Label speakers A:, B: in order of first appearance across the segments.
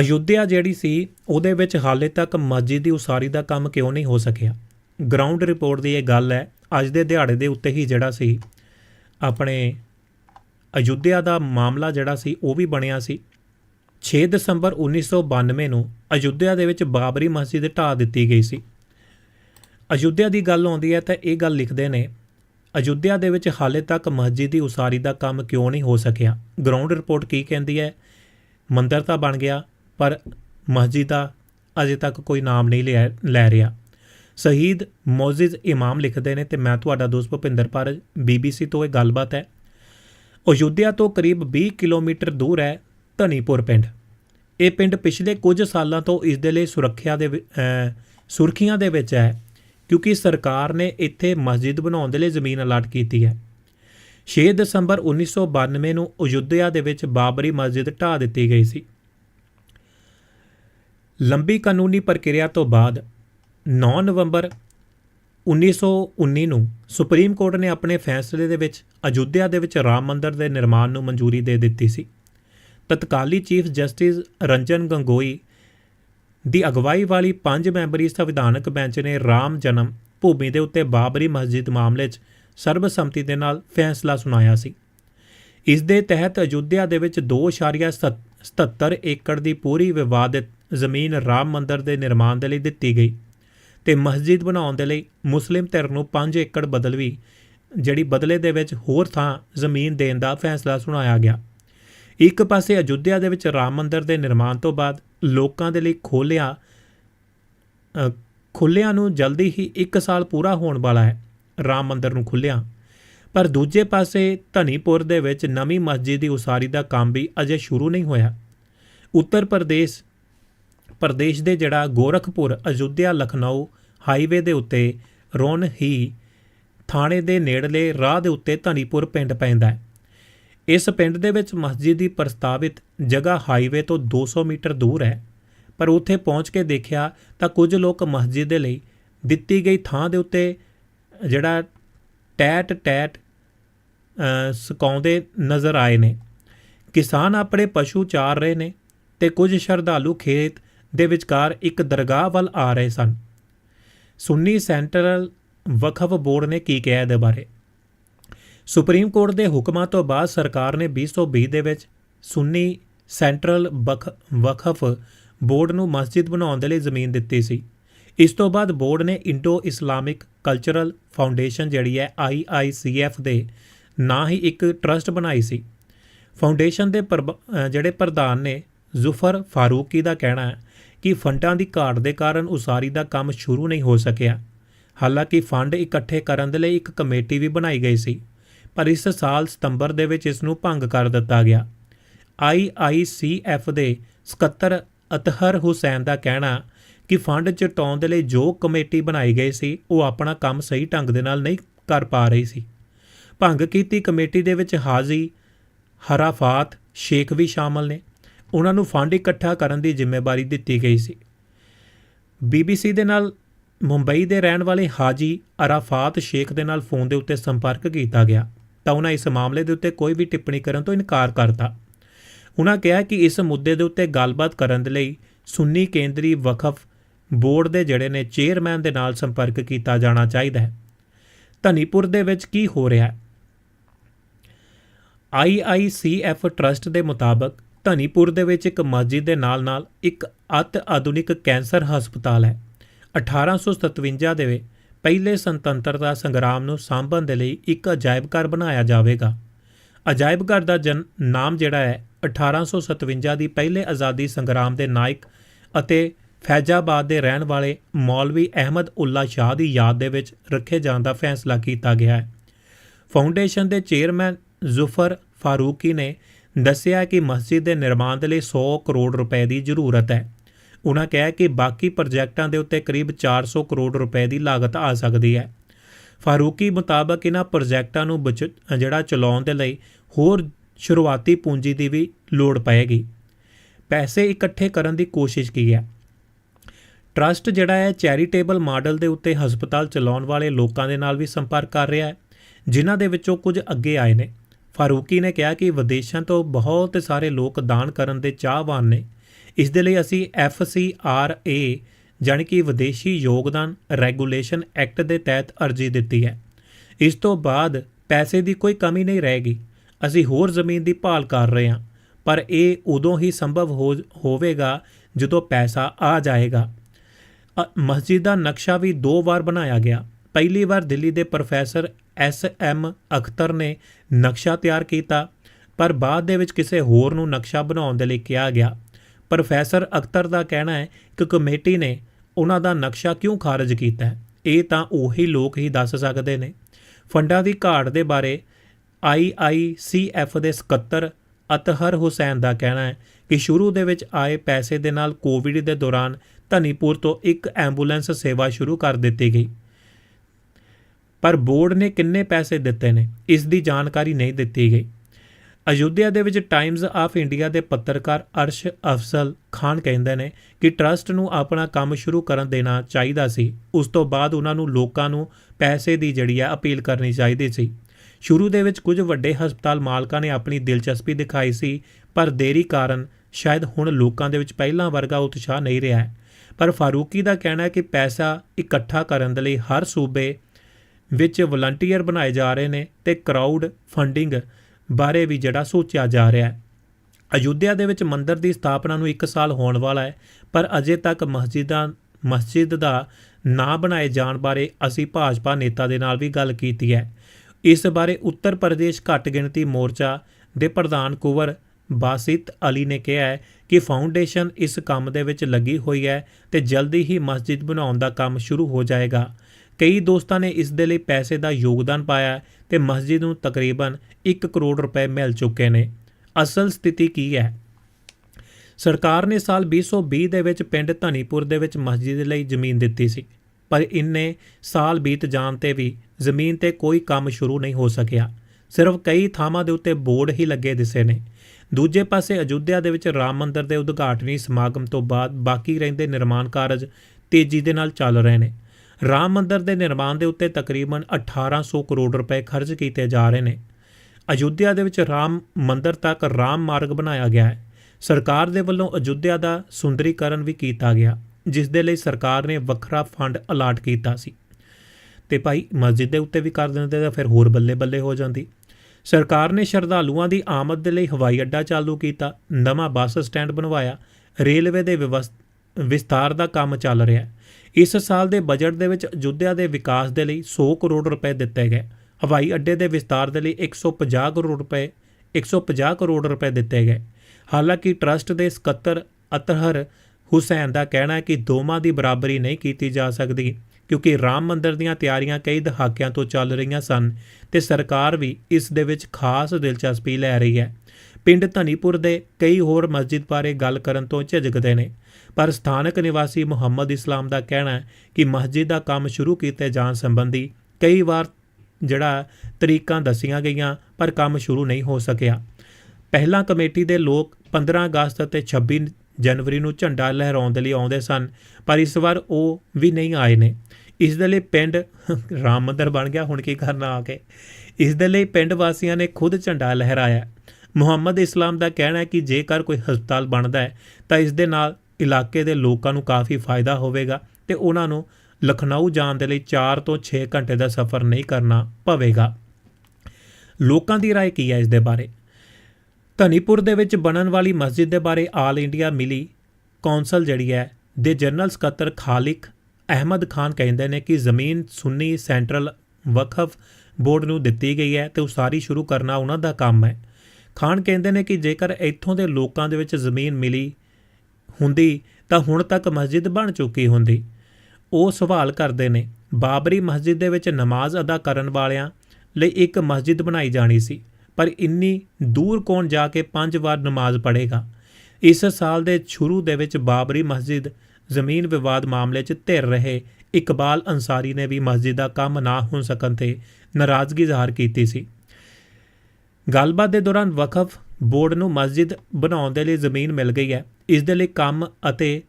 A: ਅਯੁੱਧਿਆ ਜਿਹੜੀ ਸੀ, ਉਹਦੇ ਵਿੱਚ ਹਾਲੇ ਤੱਕ ਮਸਜਿਦ ਦੀ ਉਸਾਰੀ ਦਾ ਕੰਮ ਕਿਉਂ ਨਹੀਂ ਹੋ ਸਕਿਆ? ਗਰਾਊਂਡ ਰਿਪੋਰਟ ਦੀ ਇਹ ਗੱਲ ਹੈ, ਅੱਜ ਦੇ ਦਿਹਾੜੇ ਦੇ ਉੱਤੇ ਹੀ ਜਿਹੜਾ ਸੀ, ਆਪਣੇ ਅਯੁੱਧਿਆ ਦਾ ਮਾਮਲਾ ਜਿਹੜਾ ਸੀ, ਉਹ ਵੀ ਬਣਿਆ ਸੀ। 6 ਦਸੰਬਰ 1992 ਨੂੰ ਅਯੁੱਧਿਆ ਦੇ ਵਿੱਚ ਬਾਬਰੀ ਮਸਜਿਦ ਢਾਹ ਦਿੱਤੀ ਗਈ ਸੀ। ਅਯੁੱਧਿਆ ਦੀ ਗੱਲ ਆਉਂਦੀ ਹੈ ਤਾਂ ਇਹ ਗੱਲ ਲਿਖਦੇ ਨੇ, ਅਯੁੱਧਿਆ ਦੇ ਵਿੱਚ ਹਾਲੇ ਤੱਕ ਮਸਜਿਦ ਦੀ ਉਸਾਰੀ ਦਾ ਕੰਮ ਕਿਉਂ ਨਹੀਂ ਹੋ ਸਕਿਆ? ਗਰਾਊਂਡ ਰਿਪੋਰਟ ਕੀ ਕਹਿੰਦੀ ਹੈ? ਮੰਦਰ ਤਾਂ ਬਣ ਗਿਆ। ਪਰ ਮਸਜਿਦ ਦਾ ਅਜੇ ਤੱਕ ਕੋਈ ਨਾਮ ਨਹੀਂ ਲਿਆ, ਲੈ ਰਿਹਾ। ਸ਼ਹੀਦ ਮੌਜਿਜ਼ ਇਮਾਮ ਲਿਖਦੇ ਨੇ ਤੇ ਮੈਂ ਤੁਹਾਡਾ ਦੋਸਤ ਭੁਪਿੰਦਰ ਪਾਰਜ ਬੀਬੀਸੀ ਤੋਂ ਇਹ ਗੱਲਬਾਤ ਹੈ। ਅਯੁੱਧਿਆ ਤੋਂ ਕਰੀਬ 20 ਕਿਲੋਮੀਟਰ ਦੂਰ ਹੈ ਧਨੀਪੁਰ ਪਿੰਡ। ਇਹ ਪਿੰਡ ਪਿਛਲੇ ਕੁਝ ਸਾਲਾਂ ਤੋਂ ਇਸ ਦੇ ਲਈ ਸੁਰੱਖਿਆ ਦੇ ਸੁਰਖੀਆਂ ਦੇ ਵਿੱਚ ਹੈ, ਕਿਉਂਕਿ ਸਰਕਾਰ ਨੇ ਇੱਥੇ ਮਸਜਿਦ ਬਣਾਉਣ ਦੇ ਲਈ ਜ਼ਮੀਨ ਅਲਾਟ ਕੀਤੀ ਹੈ। 6 ਦਸੰਬਰ 1992 ਨੂੰ ਅਯੁੱਧਿਆ ਦੇ ਵਿੱਚ ਬਾਬਰੀ ਮਸਜਿਦ ਢਾਹ ਦਿੱਤੀ ਗਈ ਸੀ। ਲੰਬੀ ਕਾਨੂੰਨੀ ਪ੍ਰਕਿਰਿਆ ਤੋਂ ਬਾਅਦ 9 ਨਵੰਬਰ 1919 ਨੂੰ ਸੁਪਰੀਮ ਕੋਰਟ ਨੇ ਆਪਣੇ ਫੈਸਲੇ ਦੇ ਵਿੱਚ ਅਯੁੱਧਿਆ ਦੇ ਵਿੱਚ ਰਾਮ ਮੰਦਿਰ ਦੇ ਨਿਰਮਾਣ ਨੂੰ ਮਨਜ਼ੂਰੀ ਦੇ ਦਿੱਤੀ ਸੀ। ਤਤਕਾਲੀ ਚੀਫ ਜਸਟਿਸ ਰੰਜਨ ਗੰਗੋਈ ਦੀ ਅਗਵਾਈ ਵਾਲੀ ਪੰਜ ਮੈਂਬਰੀ ਸੰਵਿਧਾਨਕ ਬੈਂਚ ਨੇ ਰਾਮ ਜਨਮ ਭੂਮੀ ਦੇ ਉੱਤੇ ਬਾਬਰੀ ਮਸਜਿਦ ਮਾਮਲੇ 'ਚ ਸਰਬਸੰਮਤੀ ਦੇ ਨਾਲ ਫੈਸਲਾ ਸੁਣਾਇਆ ਸੀ। ਇਸ ਦੇ ਤਹਿਤ ਅਯੁੱਧਿਆ ਦੇ ਵਿੱਚ 2.77 ਏਕੜ ਦੀ ਪੂਰੀ ਵਿਵਾਦਿਤ ਜ਼ਮੀਨ ਰਾਮ ਮੰਦਰ ਦੇ ਨਿਰਮਾਣ ਦੇ ਲਈ ਦਿੱਤੀ ਗਈ ਤੇ ਮਸਜਿਦ ਬਣਾਉਣ ਦੇ ਲਈ ਮੁਸਲਿਮ ਧਿਰ ਨੂੰ 5 ਏਕੜ ਬਦਲਵੀ ਜਿਹੜੀ ਬਦਲੇ ਦੇ ਵਿੱਚ ਹੋਰ ਥਾਂ ਜ਼ਮੀਨ ਦੇਣ ਦਾ ਫੈਸਲਾ ਸੁਣਾਇਆ ਗਿਆ। ਇੱਕ ਪਾਸੇ ਅਯੁੱਧਿਆ ਦੇ ਵਿੱਚ ਰਾਮ ਮੰਦਰ ਦੇ ਨਿਰਮਾਣ ਤੋਂ ਬਾਅਦ ਲੋਕਾਂ ਦੇ ਲਈ ਖੋਲਿਆ ਖੁੱਲਿਆਂ ਨੂੰ ਜਲਦੀ ਹੀ 1 ਸਾਲ ਪੂਰਾ ਹੋਣ ਵਾਲਾ ਹੈ, ਰਾਮ ਮੰਦਰ ਨੂੰ ਖੁੱਲਿਆ। ਪਰ ਦੂਜੇ ਪਾਸੇ ਧਨੀਪੁਰ ਦੇ ਵਿੱਚ ਨਵੀਂ ਮਸਜਿਦ ਦੀ ਉਸਾਰੀ ਦਾ ਕੰਮ ਵੀ ਅਜੇ ਸ਼ੁਰੂ ਨਹੀਂ ਹੋਇਆ। ਉੱਤਰ ਪ੍ਰਦੇਸ਼ ਪ੍ਰਦੇਸ਼ ਦੇ ਜਿਹੜਾ ਗੋਰਖਪੁਰ ਅਯੁੱਧਿਆ ਲਖਨਊ ਹਾਈਵੇ ਦੇ ਉੱਤੇ ਰੋਨ ਹੀ ਥਾਣੇ ਦੇ ਨੇੜਲੇ ਰਾਹ ਦੇ ਉੱਤੇ ਧਨੀਪੁਰ ਪਿੰਡ ਪੈਂਦਾ ਹੈ। ਇਸ ਪਿੰਡ ਦੇ ਵਿੱਚ ਮਸਜਿਦ ਦੀ ਪ੍ਰਸਤਾਵਿਤ ਜਗ੍ਹਾ ਹਾਈਵੇ ਤੋਂ 200 ਮੀਟਰ ਦੂਰ ਹੈ ਪਰ ਉੱਥੇ ਪਹੁੰਚ ਕੇ ਦੇਖਿਆ ਤਾਂ ਕੁਝ ਲੋਕ ਮਸਜਿਦ ਦੇ ਲਈ ਦਿੱਤੀ ਗਈ ਥਾਂ ਦੇ ਉੱਤੇ ਜਿਹੜਾ ਟੈਟ ਟੈਟ ਅ, ਸੁਕਾਉਂਦੇ ਨਜ਼ਰ ਆਏ ਨੇ। ਕਿਸਾਨ ਆਪਣੇ ਪਸ਼ੂ ਚਾਰ ਰਹੇ ਨੇ ਤੇ ਕੁਝ ਸ਼ਰਧਾਲੂ ਖੇਤ ਦੇ ਵਿਚਕਾਰ ਇੱਕ ਦਰਗਾਹ ਵੱਲ ਆ ਰਹੇ ਸਨ। ਸੁੰਨੀ ਸੈਂਟਰਲ ਵਕਫ ਬੋਰਡ ਨੇ ਕੀ ਕਿਹਾ ਇਹਦੇ ਬਾਰੇ? ਸੁਪਰੀਮ ਕੋਰਟ ਦੇ ਹੁਕਮਾਂ ਤੋਂ ਬਾਅਦ ਸਰਕਾਰ ਨੇ 2020 ਦੇ ਵਿੱਚ ਸੁੰਨੀ ਸੈਂਟਰਲ ਵਖ- ਵਕਫ ਬੋਰਡ ਨੂੰ ਮਸਜਿਦ ਬਣਾਉਣ ਦੇ ਲਈ ਜ਼ਮੀਨ ਦਿੱਤੀ ਸੀ। ਇਸ ਤੋਂ ਬਾਅਦ ਬੋਰਡ ਨੇ ਇੰਡੋ ਇਸਲਾਮਿਕ ਕਲਚਰਲ ਫਾਊਂਡੇਸ਼ਨ ਜਿਹੜੀ ਹੈ IICF ਦੇ ਨਾਂ ਹੀ ਇੱਕ ਟਰਸਟ ਬਣਾਈ ਸੀ। ਫਾਊਂਡੇਸ਼ਨ ਦੇ ਪ੍ਰਬ- ਜਿਹੜੇ ਪ੍ਰਧਾਨ ਨੇ ਜ਼ੁਫਰ ਫਾਰੂਕੀ ਦਾ ਕਹਿਣਾ ਹੈ ਕਿ ਫੰਡਾਂ ਦੀ ਘਾਟ ਦੇ ਕਾਰਨ ਉਸਾਰੀ ਦਾ ਕੰਮ ਸ਼ੁਰੂ ਨਹੀਂ ਹੋ ਸਕਿਆ। ਹਾਲਾਂਕਿ ਫੰਡ ਇਕੱਠੇ ਕਰਨ ਦੇ ਲਈ ਇੱਕ ਕਮੇਟੀ ਵੀ ਬਣਾਈ ਗਈ ਸੀ, ਪਰ ਇਸ ਸਾਲ ਸਤੰਬਰ ਦੇ ਵਿੱਚ ਇਸ ਨੂੰ ਭੰਗ ਕਰ ਦਿੱਤਾ ਗਿਆ। IICF ਦੇ ਸਕੱਤਰ ਅਤਹਰ ਹੁਸੈਨ ਦਾ ਕਹਿਣਾ ਕਿ ਫੰਡ ਚਟਾਉਣ ਦੇ ਲਈ ਜੋ ਕਮੇਟੀ ਬਣਾਈ ਗਈ ਸੀ, ਉਹ ਆਪਣਾ ਕੰਮ ਸਹੀ ਢੰਗ ਦੇ ਨਾਲ ਨਹੀਂ ਕਰ ਪਾ ਰਹੀ ਸੀ। ਭੰਗ ਕੀਤੀ ਕਮੇਟੀ ਦੇ ਵਿੱਚ ਹਾਜ਼ੀ ਹਰਾਫਾਤ ਸ਼ੇਖ ਵੀ ਸ਼ਾਮਲ ਨੇ। ਉਹਨਾਂ ਨੂੰ ਫੰਡ ਇਕੱਠਾ ਕਰਨ ਦੀ ਜ਼ਿੰਮੇਵਾਰੀ ਦਿੱਤੀ ਗਈ ਸੀ। BBC ਦੇ ਨਾਲ ਮੁੰਬਈ ਦੇ ਰਹਿਣ ਵਾਲੇ ਹਾਜੀ ਅਰਾਫਾਤ ਸ਼ੇਖ ਦੇ ਨਾਲ ਫੋਨ ਦੇ ਉੱਤੇ ਸੰਪਰਕ ਕੀਤਾ ਗਿਆ ਤਾਂ ਉਹਨਾਂ ਇਸ ਮਾਮਲੇ ਦੇ ਉੱਤੇ ਕੋਈ ਵੀ ਟਿੱਪਣੀ ਕਰਨ ਤੋਂ ਇਨਕਾਰ ਕਰਤਾ। ਉਹਨਾਂ ਕਿਹਾ ਕਿ ਇਸ ਮੁੱਦੇ ਦੇ ਉੱਤੇ ਗੱਲਬਾਤ ਕਰਨ ਦੇ ਲਈ ਸੁੰਨੀ ਕੇਂਦਰੀ ਵਕਫ ਬੋਰਡ ਦੇ ਜਿਹੜੇ ਨੇ ਚੇਅਰਮੈਨ ਦੇ ਨਾਲ ਸੰਪਰਕ ਕੀਤਾ ਜਾਣਾ ਚਾਹੀਦਾ ਹੈ। ਧਨੀਪੁਰ ਦੇ ਵਿੱਚ ਕੀ ਹੋ ਰਿਹਾ ਹੈ? IICF ਟਰਸਟ ਦੇ ਮੁਤਾਬਕ ਧਨੀਪੁਰ ਦੇ ਵਿੱਚ ਇੱਕ ਮਸਜਿਦ ਦੇ ਨਾਲ-ਨਾਲ ਇੱਕ ਅਤ ਆਧੁਨਿਕ ਕੈਂਸਰ ਹਸਪਤਾਲ ਹੈ। 1857 ਦੇ ਵਿੱਚ ਪਹਿਲੇ ਸੁਤੰਤਰਤਾ ਸੰਗਰਾਮ ਨੂੰ ਸਾਂਭਣ ਦੇ ਲਈ ਇੱਕ ਅਜਾਇਬ ਘਰ ਬਣਾਇਆ ਜਾਵੇਗਾ। ਅਜਾਇਬ ਘਰ ਦਾ ਜਨ ਨਾਮ ਜਿਹੜਾ ਹੈ 1857 ਦੀ ਪਹਿਲੇ ਆਜ਼ਾਦੀ ਸੰਗਰਾਮ ਦੇ ਨਾਇਕ ਅਤੇ ਫੈਜ਼ਾਬਾਦ ਦੇ ਰਹਿਣ ਵਾਲੇ ਮੌਲਵੀ ਅਹਿਮਦ ਉੱਲਾ ਸ਼ਾਹ ਦੀ ਯਾਦ ਦੇ ਵਿੱਚ ਰੱਖੇ ਜਾਣ ਦਾ ਫੈਸਲਾ ਕੀਤਾ ਗਿਆ ਹੈ। ਫਾਊਂਡੇਸ਼ਨ ਦੇ ਚੇਅਰਮੈਨ ਜ਼ੁਫਰ ਫਾਰੂਕੀ ਨੇ ਦੱਸਿਆ ਕਿ ਮਸਜਿਦ ਦੇ ਨਿਰਮਾਣ ਦੇ ਲਈ 100 ਕਰੋੜ ਰੁਪਏ ਦੀ ਜ਼ਰੂਰਤ ਹੈ। ਉਹਨਾਂ ਕਿਹਾ ਕਿ ਬਾਕੀ ਪ੍ਰੋਜੈਕਟਾਂ ਦੇ ਉੱਤੇ ਕਰੀਬ 400 ਕਰੋੜ ਰੁਪਏ ਦੀ ਲਾਗਤ ਆ ਸਕਦੀ ਹੈ। ਫਾਰੂਕੀ ਮੁਤਾਬਕ ਇਹਨਾਂ ਪ੍ਰੋਜੈਕਟਾਂ ਨੂੰ ਬਚ- ਜਿਹੜਾ ਚਲਾਉਣ ਦੇ ਲਈ ਹੋਰ ਸ਼ੁਰੂਆਤੀ ਪੂੰਜੀ ਦੀ ਵੀ ਲੋੜ ਪਏਗੀ। ਪੈਸੇ ਇਕੱਠੇ ਕਰਨ ਦੀ ਕੋਸ਼ਿਸ਼ ਕੀ ਹੈ? ਟਰਸਟ ਜਿਹੜਾ ਹੈ ਚੈਰੀਟੇਬਲ ਮਾਡਲ ਦੇ ਉੱਤੇ ਹਸਪਤਾਲ ਚਲਾਉਣ ਵਾਲੇ ਲੋਕਾਂ ਦੇ ਨਾਲ ਵੀ ਸੰਪਰਕ ਕਰ ਰਿਹਾ ਹੈ, ਜਿਨ੍ਹਾਂ ਦੇ ਵਿੱਚੋਂ ਕੁਝ ਅੱਗੇ ਆਏ ਨੇ। ਫਾਰੂਕੀ ਨੇ ਕਿਹਾ ਕਿ ਵਿਦੇਸ਼ਾਂ ਤੋਂ ਬਹੁਤ ਸਾਰੇ ਲੋਕ ਦਾਨ ਕਰਨ ਦੇ ਚਾਹਵਾਨ ਨੇ। ਇਸ ਦੇ ਲਈ ਅਸੀਂ FCRA ਜਾਣੀ ਕਿ ਵਿਦੇਸ਼ੀ ਯੋਗਦਾਨ ਰੈਗੂਲੇਸ਼ਨ ਐਕਟ ਦੇ ਤਹਿਤ ਅਰਜ਼ੀ ਦਿੱਤੀ ਹੈ। ਇਸ ਤੋਂ ਬਾਅਦ ਪੈਸੇ ਦੀ ਕੋਈ ਕਮੀ ਨਹੀਂ ਰਹੇਗੀ। ਅਸੀਂ ਹੋਰ ਜ਼ਮੀਨ ਦੀ ਭਾਲ ਕਰ ਰਹੇ ਹਾਂ, ਪਰ ਇਹ ਉਦੋਂ ਹੀ ਸੰਭਵ ਹੋ ਹੋਵੇਗਾ ਜਦੋਂ ਪੈਸਾ ਆ ਜਾਏਗਾ। ਮਸਜਿਦ ਦਾ ਨਕਸ਼ਾ ਵੀ ਦੋ ਵਾਰ ਬਣਾਇਆ ਗਿਆ। ਪਹਿਲੀ ਵਾਰ ਦਿੱਲੀ ਦੇ ਪ੍ਰੋਫੈਸਰ ਐਸ ਐਮ ਅਖਤਰ ਨੇ ਨਕਸ਼ਾ ਤਿਆਰ ਕੀਤਾ, ਪਰ ਬਾਅਦ ਦੇ ਵਿੱਚ ਕਿਸੇ ਹੋਰ ਨੂੰ ਨਕਸ਼ਾ ਬਣਾਉਣ ਦੇ ਲਈ ਕਿਹਾ ਗਿਆ। ਪ੍ਰੋਫੈਸਰ ਅਖਤਰ ਦਾ ਕਹਿਣਾ ਹੈ ਕਿ ਕਮੇਟੀ ਨੇ ਉਹਨਾਂ ਦਾ ਨਕਸ਼ਾ ਕਿਉਂ ਖਾਰਜ ਕੀਤਾ ਹੈ? ਇਹ ਤਾਂ ਉਹੀ ਲੋਕ ਹੀ ਦੱਸ ਸਕਦੇ ਨੇ। ਫੰਡਾਂ ਦੀ ਘਾਟ ਦੇ ਬਾਰੇ ਆਈਆਈਸੀਐਫ ਦੇ ਸਕੱਤਰ ਅਤਹਰ ਹੁਸੈਨ ਦਾ ਕਹਿਣਾ ਹੈ ਕਿ ਸ਼ੁਰੂ ਦੇ ਵਿੱਚ ਆਏ ਪੈਸੇ ਦੇ ਨਾਲ ਕੋਵਿਡ ਦੇ ਦੌਰਾਨ ਧਨੀਪੁਰ ਤੋਂ ਇੱਕ ਐਂਬੂਲੈਂਸ ਸੇਵਾ ਸ਼ੁਰੂ ਕਰ ਦਿੱਤੀ ਗਈ। ਪਰ ਬੋਰਡ ਨੇ ਕਿੰਨੇ ਪੈਸੇ ਦਿੱਤੇ ਨੇ, ਇਸ ਦੀ ਜਾਣਕਾਰੀ ਨਹੀਂ ਦਿੱਤੀ ਗਈ। ਅਯੁੱਧਿਆ ਦੇ ਵਿੱਚ ਟਾਈਮਜ਼ ਆਫ ਇੰਡੀਆ ਦੇ ਪੱਤਰਕਾਰ ਅਰਸ਼ ਅਫਜ਼ਲ ਖਾਨ ਕਹਿੰਦੇ ਨੇ ਕਿ ਟਰਸਟ ਨੂੰ ਆਪਣਾ ਕੰਮ ਸ਼ੁਰੂ ਕਰਨ ਦੇਣਾ ਚਾਹੀਦਾ ਸੀ। ਉਸ ਤੋਂ ਬਾਅਦ ਉਹਨਾਂ ਨੂੰ ਲੋਕਾਂ ਨੂੰ ਪੈਸੇ ਦੀ ਜਿਹੜੀ ਆ ਅਪੀਲ ਕਰਨੀ ਚਾਹੀਦੀ ਸੀ। ਸ਼ੁਰੂ ਦੇ ਵਿੱਚ ਕੁਝ ਵੱਡੇ ਹਸਪਤਾਲ ਮਾਲਕਾਂ ਨੇ ਆਪਣੀ ਦਿਲਚਸਪੀ ਦਿਖਾਈ ਸੀ, ਪਰ ਦੇਰੀ ਕਾਰਨ ਸ਼ਾਇਦ ਹੁਣ ਲੋਕਾਂ ਦੇ ਵਿੱਚ ਪਹਿਲਾਂ ਵਰਗਾ ਉਤਸ਼ਾਹ ਨਹੀਂ ਰਿਹਾ ਹੈ। ਪਰ ਫਾਰੂਕੀ ਦਾ ਕਹਿਣਾ ਹੈ ਕਿ ਪੈਸਾ ਇਕੱਠਾ ਕਰਨ ਦੇ ਲਈ ਹਰ ਸੂਬੇ ਵਿੱਚ ਵਲੰਟੀਅਰ ਬਣਾਏ ਜਾ ਰਹੇ ਨੇ ਤੇ ਕਰਾਊਡ ਫੰਡਿੰਗ ਬਾਰੇ ਵੀ ਜਿਹੜਾ ਸੋਚਿਆ ਜਾ ਰਿਹਾ ਹੈ। ਅਯੁੱਧਿਆ ਦੇ ਵਿੱਚ ਮੰਦਿਰ ਦੀ ਸਥਾਪਨਾ ਨੂੰ 1 ਸਾਲ ਹੋਣ ਵਾਲਾ ਹੈ, ਪਰ ਅਜੇ ਤੱਕ ਮਸਜਿਦਾਂ, ਮਸਜਿਦ ਦਾ ਨਾਂ ਬਣਾਏ ਜਾਣ ਬਾਰੇ ਅਸੀਂ ਭਾਜਪਾ ਨੇਤਾ ਦੇ ਨਾਲ ਵੀ ਗੱਲ ਕੀਤੀ ਹੈ। ਇਸ ਬਾਰੇ ਉੱਤਰ ਪ੍ਰਦੇਸ਼ ਘੱਟ ਗਿਣਤੀ ਮੋਰਚਾ ਦੇ ਪ੍ਰਧਾਨ ਕੁਵਰ ਬਾਸਿਤ ਅਲੀ ਨੇ ਕਿਹਾ ਹੈ ਕਿ ਫਾਊਂਡੇਸ਼ਨ ਇਸ ਕੰਮ ਦੇ ਵਿੱਚ ਲੱਗੀ ਹੋਈ ਹੈ ਤੇ ਜਲਦੀ ਹੀ ਮਸਜਿਦ ਬਣਾਉਣ ਦਾ ਕੰਮ ਸ਼ੁਰੂ ਹੋ ਜਾਏਗਾ। ਕਈ ਦੋਸਤਾਂ ਨੇ ਇਸ ਦੇ ਲਈ ਪੈਸੇ ਦਾ ਯੋਗਦਾਨ ਪਾਇਆ ਹੈ ਤੇ ਮਸਜਿਦ ਨੂੰ ਤਕਰੀਬਨ 1 ਕਰੋੜ ਰੁਪਏ ਮਿਲ ਚੁੱਕੇ ਨੇ। ਅਸਲ ਸਥਿਤੀ ਕੀ ਹੈ? ਸਰਕਾਰ ਨੇ ਸਾਲ 2020 ਦੇ ਵਿੱਚ ਪਿੰਡ ਧਨੀਪੁਰ ਦੇ ਵਿੱਚ ਮਸਜਿਦ ਲਈ ਜ਼ਮੀਨ ਦਿੱਤੀ ਸੀ, ਪਰ ਇੰਨੇ ਸਾਲ ਬੀਤ ਜਾਣ ਤੇ ਵੀ ਜ਼ਮੀਨ ਤੇ ਕੋਈ ਕੰਮ ਸ਼ੁਰੂ ਨਹੀਂ ਹੋ ਸਕਿਆ। ਸਿਰਫ ਕਈ ਥਾਵਾਂ ਦੇ ਉੱਤੇ ਬੋਰਡ ਹੀ ਲੱਗੇ ਦਿਸੇ ਨੇ। ਦੂਜੇ ਪਾਸੇ ਅਯੁੱਧਿਆ ਦੇ ਵਿੱਚ ਰਾਮ ਮੰਦਰ ਦੇ ਉਦਘਾਟਨੀ ਸਮਾਗਮ ਤੋਂ ਬਾਅਦ ਬਾਕੀ ਰਹਿੰਦੇ ਨਿਰਮਾਣ ਕਾਰਜ ਤੇਜ਼ੀ ਦੇ ਨਾਲ ਚੱਲ ਰਹੇ ਨੇ। ਰਾਮ ਮੰਦਰ ਦੇ ਨਿਰਮਾਣ ਦੇ ਉੱਤੇ ਤਕਰੀਬਨ 1800 ਕਰੋੜ ਰੁਪਏ ਖਰਚ ਕੀਤੇ ਜਾ ਰਹੇ ਨੇ। ਅਯੁੱਧਿਆ ਦੇ ਵਿੱਚ ਰਾਮ ਮੰਦਰ ਤੱਕ ਰਾਮ ਮਾਰਗ ਬਣਾਇਆ ਗਿਆ ਹੈ। ਸਰਕਾਰ ਦੇ ਵੱਲੋਂ ਅਯੁੱਧਿਆ ਦਾ ਸੁੰਦਰੀਕਰਨ ਵੀ ਕੀਤਾ ਗਿਆ, ਜਿਸ ਦੇ ਲਈ ਸਰਕਾਰ ਨੇ ਵੱਖਰਾ ਫੰਡ ਅਲਾਟ ਕੀਤਾ ਸੀ। ਤੇ ਭਾਈ, ਮਸਜਿਦ ਦੇ ਉੱਤੇ ਵੀ ਕਰ ਦਿੰਦੇ ਤਾਂ ਫਿਰ ਹੋਰ ਬੱਲੇ ਬੱਲੇ ਹੋ ਜਾਂਦੀ। ਸਰਕਾਰ ਨੇ ਸ਼ਰਧਾਲੂਆਂ ਦੀ ਆਮਦ ਦੇ ਲਈ ਹਵਾਈ ਅੱਡਾ ਚਾਲੂ ਕੀਤਾ, ਨਵਾਂ ਬੱਸ ਸਟੈਂਡ ਬਣਵਾਇਆ, ਰੇਲਵੇ ਦੇ ਵਿਵਸ- ਵਿਸਤਾਰ ਦਾ ਕੰਮ ਚੱਲ ਰਿਹਾ ਹੈ। ਇਸ ਸਾਲ ਦੇ ਬਜਟ ਦੇ ਵਿੱਚ ਅਯੁੱਧਿਆ ਦੇ ਵਿਕਾਸ ਦੇ ਲਈ 100 ਕਰੋੜ ਰੁਪਏ ਦਿੱਤੇ ਗਏ। ਹਵਾਈ ਅੱਡੇ ਦੇ ਵਿਸਤਾਰ ਦੇ ਲਈ 150 ਕਰੋੜ ਰੁਪਏ 150 ਕਰੋੜ ਰੁਪਏ ਦਿੱਤੇ ਗਏ। ਹਾਲਾਂਕਿ ਟਰਸਟ ਦੇ ਸਕੱਤਰ ਅਤਹਰ ਹੁਸੈਨ ਦਾ ਕਹਿਣਾ ਹੈ ਕਿ ਦੋਵਾਂ ਦੀ ਬਰਾਬਰੀ ਨਹੀਂ ਕੀਤੀ ਜਾ ਸਕਦੀ, ਕਿਉਂਕਿ ਰਾਮ ਮੰਦਰ ਦੀਆਂ ਤਿਆਰੀਆਂ ਕਈ ਦਹਾਕਿਆਂ ਤੋਂ ਚੱਲ ਰਹੀਆਂ ਸਨ ਤੇ ਸਰਕਾਰ ਵੀ ਇਸ ਦੇ ਵਿੱਚ ਖਾਸ ਦਿਲਚਸਪੀ ਲੈ ਰਹੀ ਹੈ। ਪਿੰਡ ਧਨੀਪੁਰ ਦੇ ਕਈ ਹੋਰ ਮਸਜਿਦ ਬਾਰੇ ਗੱਲ ਕਰਨ ਤੋਂ ਝਿਜਕਦੇ ਨੇ। ਪਰ ਸਥਾਨਕ ਨਿਵਾਸੀ ਮੁਹੰਮਦ ਇਸਲਾਮ ਦਾ ਕਹਿਣਾ ਹੈ ਕਿ ਮਸਜਿਦ ਦਾ ਕੰਮ ਸ਼ੁਰੂ ਕੀਤੇ ਜਾਣ ਸੰਬੰਧੀ ਕਈ ਵਾਰ ਜਿਹੜਾ ਤਰੀਕਾਂ ਦੱਸੀਆਂ ਗਈਆਂ, ਪਰ ਕੰਮ ਸ਼ੁਰੂ ਨਹੀਂ ਹੋ ਸਕਿਆ। ਪਹਿਲਾਂ ਕਮੇਟੀ ਦੇ ਲੋਕ 15 ਅਗਸਤ ਅਤੇ 26 ਜਨਵਰੀ ਨੂੰ ਝੰਡਾ ਲਹਿਰਾਉਣ ਦੇ ਲਈ ਆਉਂਦੇ ਸਨ, ਪਰ ਇਸ ਵਾਰ ਉਹ ਵੀ ਨਹੀਂ ਆਏ ਨੇ। ਇਸ ਦੇ ਲਈ ਪਿੰਡ ਰਾਮ ਮੰਦਰ ਬਣ ਗਿਆ, ਹੁਣ ਕੀ ਕਰਨਾ ਆ ਕੇ। ਇਸ ਦੇ ਲਈ ਪਿੰਡ ਵਾਸੀਆਂ ਨੇ ਖੁਦ ਝੰਡਾ ਲਹਿਰਾਇਆ। ਮੁਹੰਮਦ ਇਸਲਾਮ ਦਾ ਕਹਿਣਾ ਹੈ ਕਿ ਜੇਕਰ ਕੋਈ ਹਸਪਤਾਲ ਬਣਦਾ ਹੈ ਤਾਂ ਇਸ ਦੇ ਨਾਲ ਇਲਾਕੇ ਦੇ ਲੋਕਾਂ ਨੂੰ ਕਾਫੀ ਫਾਇਦਾ ਹੋਵੇਗਾ ਤੇ ਉਹਨਾਂ ਨੂੰ ਲਖਨਊ ਜਾਣ ਦੇ ਲਈ 4 ਤੋਂ 6 ਘੰਟੇ ਦਾ ਸਫ਼ਰ ਨਹੀਂ ਕਰਨਾ ਪਵੇਗਾ ਲੋਕਾਂ ਦੀ رائے ਕੀ ਹੈ ਇਸ ਦੇ ਬਾਰੇ ਧਨੀਪੁਰ ਦੇ ਵਿੱਚ ਬਣਨ ਵਾਲੀ ਮਸਜਿਦ ਦੇ ਬਾਰੇ ਆਲ ਇੰਡੀਆ ਮਿਲੀ ਕੌਂਸਲ ਜਿਹੜੀ ਹੈ ਦੇ ਜਨਰਲ ਸਕੱਤਰ ਖਾਲਿਕ ਅਹਿਮਦ ਖਾਨ ਕਹਿੰਦੇ ਨੇ ਕਿ ਜ਼ਮੀਨ ਸੁੰਨੀ ਸੈਂਟਰਲ ਵਕਫ ਬੋਰਡ ਨੂੰ ਦਿੱਤੀ ਗਈ ਹੈ ਤੇ ਉਸਾਰੀ ਸ਼ੁਰੂ ਕਰਨਾ ਉਹਨਾਂ ਦਾ ਕੰਮ ਹੈ ਖਾਨ ਕਹਿੰਦੇ ਨੇ ਕਿ ਜੇਕਰ ਇੱਥੋਂ ਦੇ ਲੋਕਾਂ ਦੇ ਵਿੱਚ ਜ਼ਮੀਨ ਮਿਲੀ ਹੁੰਦੀ, ਤਾਂ ਹੁਣ ਤੱਕ ਮਸਜਿਦ ਬਣ ਚੁੱਕੀ ਹੁੰਦੀ। ਉਹ ਸਵਾਲ ਕਰਦੇ ਨੇ, ਬਾਬਰੀ ਮਸਜਿਦ ਦੇ ਵਿੱਚ ਨਮਾਜ਼ ਅਦਾ ਕਰਨ ਵਾਲਿਆਂ ਲਈ ਇੱਕ ਮਸਜਿਦ ਬਣਾਈ ਜਾਣੀ ਸੀ, ਪਰ ਇੰਨੀ ਦੂਰ ਕੌਣ ਜਾ ਕੇ ਪੰਜ ਵਾਰ ਨਮਾਜ਼ ਪੜ੍ਹੇਗਾ? ਇਸ ਸਾਲ ਦੇ ਸ਼ੁਰੂ ਦੇ ਵਿੱਚ ਬਾਬਰੀ ਮਸਜਿਦ ਜ਼ਮੀਨ ਵਿਵਾਦ ਮਾਮਲੇ 'ਚ ਧਿਰ ਰਹੇ ਇਕਬਾਲ ਅੰਸਾਰੀ ਨੇ ਵੀ ਮਸਜਿਦ ਦਾ ਕੰਮ ਨਾ ਹੋ ਸਕਣ ਤੇ ਨਾਰਾਜ਼ਗੀ ਜ਼ਾਹਰ ਕੀਤੀ ਸੀ। ਗੱਲਬਾਤ ਦੇ ਦੌਰਾਨ ਵਕਫ ਬੋਰਡ ਨੂੰ ਮਸਜਿਦ ਬਣਾਉਣ ਦੇ ਲਈ ਜ਼ਮੀਨ ਮਿਲ ਗਈ ਹੈ। ਇਸ ਦੇ ਲਈ ਕੰਮ ਅਤੇ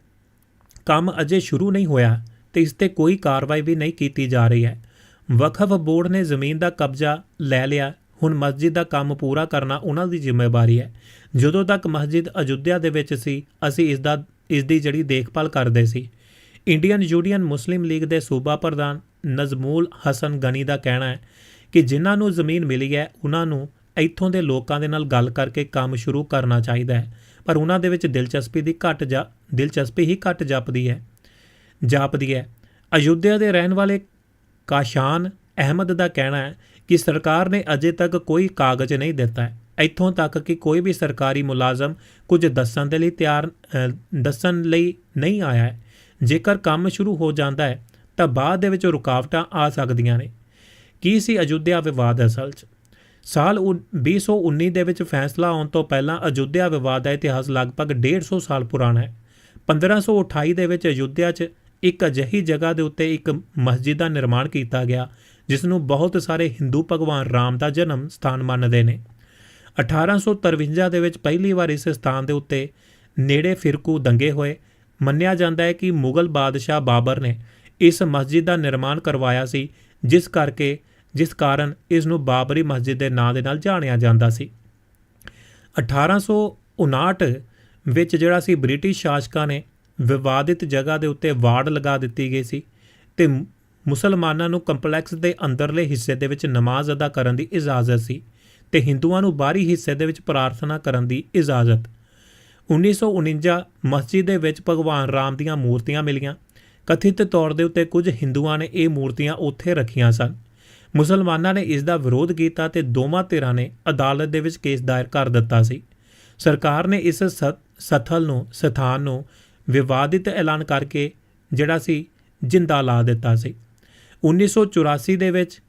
A: ਕੰਮ ਅਜੇ ਸ਼ੁਰੂ ਨਹੀਂ ਹੋਇਆ ਤੇ ਇਸ ਤੇ ਕੋਈ ਕਾਰਵਾਈ ਵੀ ਨਹੀਂ ਕੀਤੀ ਜਾ ਰਹੀ ਹੈ। ਵਕਫ ਬੋਰਡ ਨੇ ਜ਼ਮੀਨ ਦਾ ਕਬਜ਼ਾ ਲੈ ਲਿਆ। ਹੁਣ ਮਸਜਿਦ ਦਾ ਕੰਮ ਪੂਰਾ ਕਰਨਾ ਉਹਨਾਂ ਦੀ ਜ਼ਿੰਮੇਵਾਰੀ ਹੈ। ਜਦੋਂ ਤੱਕ ਮਸਜਿਦ ਅਯੁੱਧਿਆ ਦੇ ਵਿੱਚ ਸੀ, ਅਸੀਂ ਇਸ ਦਾ, ਇਸ ਦੀ ਜਿਹੜੀ ਦੇਖਭਾਲ ਕਰਦੇ ਸੀ। ਇੰਡੀਅਨ ਯੂਨੀਅਨ ਮੁਸਲਿਮ ਲੀਗ ਦੇ ਸੂਬਾ ਪ੍ਰਧਾਨ ਨਜ਼ਮੂਲ ਹਸਨ ਗਨੀ ਦਾ ਕਹਿਣਾ ਹੈ ਕਿ ਜਿਨ੍ਹਾਂ ਨੂੰ ਜ਼ਮੀਨ ਮਿਲੀ ਹੈ, ਉਹਨਾਂ ਨੂੰ ਇੱਥੋਂ ਦੇ ਲੋਕਾਂ ਦੇ ਨਾਲ ਗੱਲ ਕਰਕੇ ਕੰਮ ਸ਼ੁਰੂ ਕਰਨਾ ਚਾਹੀਦਾ ਹੈ। ਪਰ ਉਹਨਾਂ ਦੇ ਵਿੱਚ ਦਿਲਚਸਪੀ ਦੀ ਘੱਟ ਜਾ, ਦਿਲਚਸਪੀ ਹੀ ਘੱਟ ਜਾਪਦੀ ਹੈ। ਜਾਪਦੀ ਹੈ, ਅਯੁੱਧਿਆ ਦੇ ਰਹਿਣ ਵਾਲੇ ਕਾਸ਼ਾਨ ਅਹਿਮਦ ਦਾ ਕਹਿਣਾ ਹੈ ਕਿ ਸਰਕਾਰ ਨੇ ਅਜੇ ਤੱਕ ਕੋਈ ਕਾਗਜ਼ ਨਹੀਂ ਦਿੱਤਾ ਹੈ। ਇੱਥੋਂ ਤੱਕ ਕਿ ਕੋਈ ਵੀ ਸਰਕਾਰੀ ਮੁਲਾਜ਼ਮ ਕੁਝ ਦੱਸਣ ਦੇ ਲਈ ਤਿਆਰ ਦੱਸਣ ਲਈ ਨਹੀਂ ਆਇਆ ਹੈ। ਜੇਕਰ ਕੰਮ ਸ਼ੁਰੂ ਹੋ ਜਾਂਦਾ ਹੈ, ਤਾਂ ਬਾਅਦ ਦੇ ਵਿੱਚ ਰੁਕਾਵਟਾਂ ਆ ਸਕਦੀਆਂ ਨੇ। ਕੀ ਸੀ ਅਯੁੱਧਿਆ ਵਿਵਾਦ ਅਸਲ 'ਚ? ਸਾਲ ਉ- 2019 ਦੇ ਵਿੱਚ ਫੈਸਲਾ ਆਉਣ ਤੋਂ ਪਹਿਲਾਂ ਅਯੁੱਧਿਆ ਵਿਵਾਦ ਦਾ ਇਤਿਹਾਸ ਲਗਭਗ 150 ਸਾਲ ਪੁਰਾਣਾ ਹੈ। 1528 ਦੇ ਵਿੱਚ ਅਯੁੱਧਿਆ 'ਚ ਇੱਕ ਅਜਿਹੀ ਜਗ੍ਹਾ ਦੇ ਉੱਤੇ ਇੱਕ ਮਸਜਿਦ ਦਾ ਨਿਰਮਾਣ ਕੀਤਾ ਗਿਆ, ਜਿਸ ਨੂੰ ਬਹੁਤ ਸਾਰੇ ਹਿੰਦੂ ਭਗਵਾਨ ਰਾਮ ਦਾ ਜਨਮ ਸਥਾਨ ਮੰਨਦੇ ਨੇ। 1853 ਦੇ ਵਿੱਚ ਪਹਿਲੀ ਵਾਰ ਇਸ ਸਥਾਨ ਦੇ ਉੱਤੇ ਨੇੜੇ ਫਿਰਕੂ ਦੰਗੇ ਹੋਏ। ਮੰਨਿਆ ਜਾਂਦਾ ਹੈ ਕਿ ਮੁਗਲ ਬਾਦਸ਼ਾਹ ਬਾਬਰ ਨੇ ਇਸ ਮਸਜਿਦ ਦਾ ਨਿਰਮਾਣ ਕਰਵਾਇਆ ਸੀ, ਜਿਸ ਕਰਕੇ ਜਿਸ ਕਾਰਨ ਇਸ ਨੂੰ ਬਾਬਰੀ ਮਸਜਿਦ ਦੇ ਨਾਂ ਦੇ ਨਾਲ ਜਾਣਿਆ ਜਾਂਦਾ ਸੀ। 1859 ਵਿੱਚ ਜਿਹੜਾ ਸੀ ਬ੍ਰਿਟਿਸ਼ ਸ਼ਾਸਕਾਂ ਨੇ ਵਿਵਾਦਿਤ ਜਗ੍ਹਾ ਦੇ ਉੱਤੇ ਵਾੜ ਲਗਾ ਦਿੱਤੀ ਗਈ ਸੀ ਤੇ ਮੁਸਲਮਾਨਾਂ ਨੂੰ ਕੰਪਲੈਕਸ ਦੇ ਅੰਦਰਲੇ ਹਿੱਸੇ ਦੇ ਵਿੱਚ ਨਮਾਜ਼ ਅਦਾ ਕਰਨ ਦੀ ਇਜਾਜ਼ਤ ਸੀ ਤੇ ਹਿੰਦੂਆਂ ਨੂੰ ਬਾਹਰੀ ਹਿੱਸੇ ਦੇ ਵਿੱਚ ਪ੍ਰਾਰਥਨਾ ਕਰਨ ਦੀ ਇਜਾਜ਼ਤ। 1949 ਮਸਜਿਦ ਦੇ ਵਿੱਚ ਭਗਵਾਨ ਰਾਮ ਦੀਆਂ ਮੂਰਤੀਆਂ ਮਿਲੀਆਂ। ਕਥਿਤ ਤੌਰ ਦੇ ਉੱਤੇ ਕੁਝ ਹਿੰਦੂਆਂ ਨੇ ਇਹ ਮੂਰਤੀਆਂ ਉੱਥੇ ਰੱਖੀਆਂ ਸਨ। ਮੁਸਲਮਾਨਾਂ ਨੇ ਇਸ ਦਾ ਵਿਰੋਧ ਕੀਤਾ ਤੇ ਦੋਵਾਂ ਧਿਰਾਂ ਨੇ ਅਦਾਲਤ ਦੇ ਵਿੱਚ ਕੇਸ ਦਾਇਰ ਕਰ ਦਿੱਤਾ ਸੀ। ਸਰਕਾਰ ਨੇ ਇਸ ਸ- ਸਥਲ ਨੂੰ, ਸਥਾਨ ਨੂੰ ਵਿਵਾਦਿਤ ਐਲਾਨ ਕਰਕੇ ਜਿਹੜਾ ਸੀ ਜਿੰਦਾ ਲਾ ਦਿੱਤਾ ਸੀ। 1984 ਦੇ ਵਿੱਚ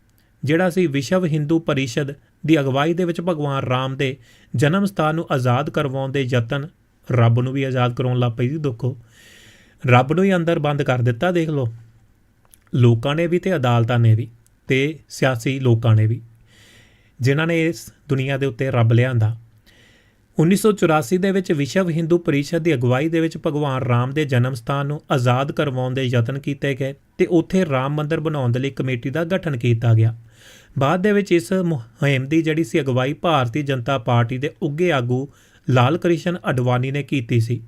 A: ਜਿਹੜਾ ਸੀ ਵਿਸ਼ਵ ਹਿੰਦੂ ਪਰਿਸ਼ਦ ਦੀ ਅਗਵਾਈ ਦੇ ਵਿੱਚ ਭਗਵਾਨ ਰਾਮ ਦੇ ਜਨਮ ਸਥਾਨ ਨੂੰ ਆਜ਼ਾਦ ਕਰਵਾਉਣ ਦੇ ਯਤਨ ਰੱਬ ਨੂੰ ਵੀ ਆਜ਼ਾਦ ਕਰਾਉਣ ਲੱਗ ਪਈ ਸੀ, ਦੁੱਖੋ। ਰੱਬ ਨੂੰ ਹੀ ਅੰਦਰ ਬੰਦ ਕਰ ਦਿੱਤਾ, ਦੇਖ ਲਓ। ਲੋਕਾਂ ਨੇ ਵੀ ਤੇ ਅਦਾਲਤਾਂ ਨੇ ਵੀ। ਤੇ ਸਿਆਸੀ ਲੋਕਾਂ ਨੇ ਵੀ। ਜਿਨ੍ਹਾਂ ਨੇ ਇਸ ਦੁਨੀਆ ਦੇ ਉੱਤੇ ਰੱਬ ਲਿਆਂਦਾ। 1984 ਦੇ ਵਿੱਚ ਵਿਸ਼ਵ ਹਿੰਦੂ ਪਰਿਸ਼ਦ ਦੀ ਅਗਵਾਈ ਦੇ ਵਿੱਚ ਭਗਵਾਨ ਰਾਮ ਦੇ ਜਨਮ ਸਥਾਨ ਨੂੰ ਆਜ਼ਾਦ ਕਰਵਾਉਣ ਦੇ ਯਤਨ ਕੀਤੇ ਗਏ ਤੇ ਉੱਥੇ ਰਾਮ ਮੰਦਿਰ ਬਣਾਉਣ ਦੇ ਲਈ ਕਮੇਟੀ ਦਾ ਗਠਨ ਕੀਤਾ ਗਿਆ। ਬਾਅਦ ਦੇ ਵਿੱਚ ਇਸ ਮੁਹਿੰਮ ਦੀ ਜਿਹੜੀ ਸੀ ਅਗਵਾਈ ਭਾਰਤੀ ਜਨਤਾ ਪਾਰਟੀ ਦੇ ਉੱਗੇ ਆਗੂ ਲਾਲ ਕ੍ਰਿਸ਼ਨ ਅਡਵਾਨੀ ਨੇ ਕੀਤੀ ਸੀ।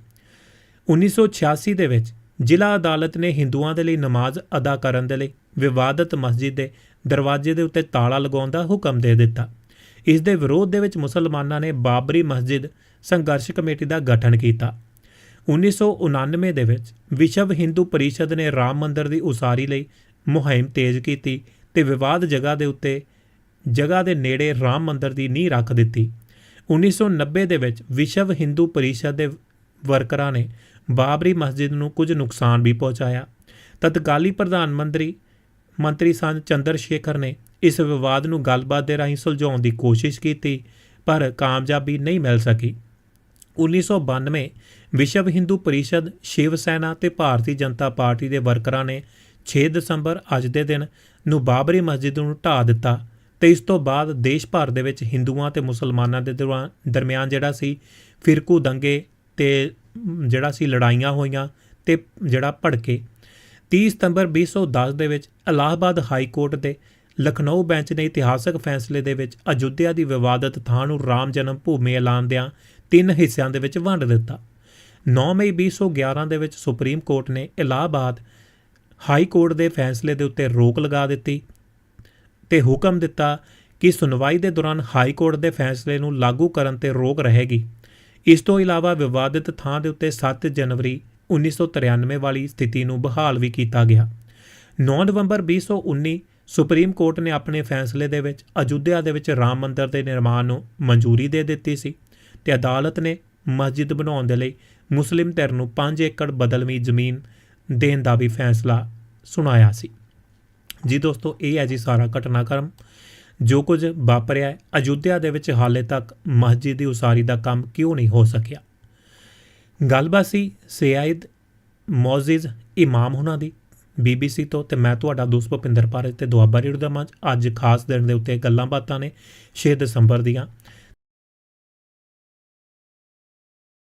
A: 1986 ਦੇ ਵਿੱਚ ਜ਼ਿਲ੍ਹਾ ਅਦਾਲਤ ਨੇ ਹਿੰਦੂਆਂ ਦੇ ਲਈ ਨਮਾਜ਼ ਅਦਾ ਕਰਨ ਦੇ ਲਈ ਵਿਵਾਦਤ ਮਸਜਿਦ ਦੇ ਦਰਵਾਜ਼ੇ ਦੇ ਉੱਤੇ ਤਾਲਾ ਲਗਾਉਣ ਦਾ ਹੁਕਮ ਦੇ ਦਿੱਤਾ। ਇਸ ਦੇ ਵਿਰੋਧ ਦੇ ਵਿੱਚ ਮੁਸਲਮਾਨਾਂ ਨੇ ਬਾਬਰੀ ਮਸਜਿਦ ਸੰਘਰਸ਼ ਕਮੇਟੀ ਦਾ ਗਠਨ ਕੀਤਾ। 1999 ਦੇ ਵਿੱਚ ਵਿਸ਼ਵ ਹਿੰਦੂ ਪਰਿਸ਼ਦ ਨੇ ਰਾਮ ਮੰਦਰ ਦੀ ਉਸਾਰੀ ਲਈ ਮੁਹਿੰਮ ਤੇਜ਼ ਕੀਤੀ ਤੇ ਵਿਵਾਦ ਜਗ੍ਹਾ ਦੇ ਉੱਤੇ, ਜਗ੍ਹਾ ਦੇ ਨੇੜੇ ਰਾਮ ਮੰਦਰ ਦੀ ਨੀਂਹ ਰੱਖ ਦਿੱਤੀ। 1990 ਦੇ ਵਿੱਚ ਵਿਸ਼ਵ ਹਿੰਦੂ ਪਰਿਸ਼ਦ ਦੇ ਵਰਕਰਾਂ ਨੇ ਬਾਬਰੀ ਮਸਜਿਦ ਨੂੰ ਕੁਝ ਨੁਕਸਾਨ ਵੀ ਪਹੁੰਚਾਇਆ। ਤਤਕਾਲੀ ਪ੍ਰਧਾਨ ਮੰਤਰੀ ਮੰਤਰੀ ਸਨ ਚੰਦਰ ਸ਼ੇਖਰ ਨੇ ਇਸ ਵਿਵਾਦ ਨੂੰ ਗੱਲਬਾਤ ਦੇ ਰਾਹੀਂ ਸੁਲਝਾਉਣ ਦੀ ਕੋਸ਼ਿਸ਼ ਕੀਤੀ, ਪਰ ਕਾਮਯਾਬੀ ਨਹੀਂ ਮਿਲ ਸਕੀ। 1992 ਵਿਸ਼ਵ ਹਿੰਦੂ ਪਰਿਸ਼ਦ ਸ਼ਿਵ ਸੈਨਾ ਤੇ ਭਾਰਤੀ ਜਨਤਾ ਪਾਰਟੀ ਦੇ ਵਰਕਰਾਂ ਨੇ 6 ਦਸੰਬਰ ਅੱਜ ਦੇ ਦਿਨ ਨੂੰ ਬਾਬਰੀ ਮਸਜਿਦ ਨੂੰ ਢਾਹ ਦਿੱਤਾ ਤੇ ਇਸ ਤੋਂ ਬਾਅਦ ਦੇਸ਼ ਭਰ ਦੇ ਵਿੱਚ ਹਿੰਦੂਆਂ ਤੇ ਮੁਸਲਮਾਨਾਂ ਦੇ ਦਰਵਾ- ਦਰਮਿਆਨ ਜਿਹੜਾ ਸੀ ਫਿਰਕੂ ਦੰਗੇ ਤੇ ਜਿਹੜਾ ਸੀ ਲੜਾਈਆਂ ਹੋਈਆਂ ਤੇ ਜਿਹੜਾ ਭੜਕੇ 30 ਸਤੰਬਰ 2010 ਦੇ ਵਿੱਚ ਇਲਾਹਾਬਾਦ ਹਾਈ ਕੋਰਟ ਦੇ ਲਖਨਊ ਬੈਂਚ ਨੇ ਇਤਿਹਾਸਕ ਫੈਸਲੇ ਦੇ ਵਿੱਚ ਅਯੁੱਧਿਆ ਦੀ ਵਿਵਾਦਤ ਥਾਂ ਨੂੰ ਰਾਮ ਜਨਮ ਭੂਮੀ ਐਲਾਨਦਿਆਂ ਤਿੰਨ ਹਿੱਸਿਆਂ ਦੇ ਵਿੱਚ ਵੰਡ ਦਿੱਤਾ। 9 ਮਈ 2011 ਦੇ ਵਿੱਚ ਸੁਪਰੀਮ ਕੋਰਟ ਨੇ ਇਲਾਹਾਬਾਦ ਹਾਈ ਕੋਰਟ ਦੇ ਫੈਸਲੇ ਦੇ ਉੱਤੇ ਰੋਕ ਲਗਾ ਦਿੱਤੀ ਤੇ ਹੁਕਮ ਦਿੱਤਾ ਕਿ ਸੁਣਵਾਈ ਦੇ ਦੌਰਾਨ ਹਾਈ ਕੋਰਟ ਦੇ ਫੈਸਲੇ ਨੂੰ ਲਾਗੂ ਕਰਨ ਤੇ ਰੋਕ ਰਹੇਗੀ। ਇਸ ਤੋਂ ਇਲਾਵਾ ਵਿਵਾਦਿਤ ਥਾਂ ਦੇ ਉੱਤੇ 7 ਜਨਵਰੀ 1993 ਵਾਲੀ ਸਥਿਤੀ ਨੂੰ ਬਹਾਲ ਵੀ ਕੀਤਾ ਗਿਆ। 9 ਨਵੰਬਰ 2019 ਸੁਪਰੀਮ ਕੋਰਟ ਨੇ ਆਪਣੇ ਫੈਸਲੇ ਦੇ ਵਿੱਚ ਅਯੁੱਧਿਆ ਦੇ ਵਿੱਚ ਰਾਮ ਮੰਦਰ ਦੇ ਨਿਰਮਾਣ ਨੂੰ ਮਨਜ਼ੂਰੀ ਦੇ ਦਿੱਤੀ ਸੀ ਤੇ ਅਦਾਲਤ ਨੇ ਮਸਜਿਦ ਬਣਾਉਣ ਦੇ ਲਈ ਮੁਸਲਿਮ ਧਿਰ ਨੂੰ 5 ਏਕੜ ਬਦਲਵੀਂ ਜ਼ਮੀਨ ਦੇਣ ਦਾ ਵੀ ਫੈਸਲਾ ਸੁਣਾਇਆ ਸੀ। ਜੀ ਦੋਸਤੋ, ਇਹ ਹੈ ਜੀ ਸਾਰਾ ਘਟਨਾਕ੍ਰਮ। ਜੋ ਕੁਝ ਵਾਪਰਿਆ ਹੈ, ਅਯੁੱਧਿਆ ਦੇ ਵਿੱਚ ਹਾਲੇ ਤੱਕ ਮਸਜਿਦ ਦੀ ਉਸਾਰੀ ਦਾ ਕੰਮ ਕਿਉਂ ਨਹੀਂ ਹੋ ਸਕਿਆ? ਗੱਲਬਾਤ ਸੀ ਸੈਯਦ ਮੌਜ਼ਿਜ਼ ਇਮਾਮ ਹੁਣਾਂ ਦੀ BBC ਤੋਂ, ਤੇ ਮੈਂ ਤੁਹਾਡਾ ਦੋਸਤ ਭੁਪਿੰਦਰ ਪਾਰੇ ਤੇ ਦੁਆਬਾ ਰੇਡੀਓ ਦਾ ਮੰਚ। ਅੱਜ ਖਾਸ ਦਿਨ ਦੇ ਉੱਤੇ ਗੱਲਾਂ ਬਾਤਾਂ ਨੇ 6 ਦਸੰਬਰ ਦੀਆਂ।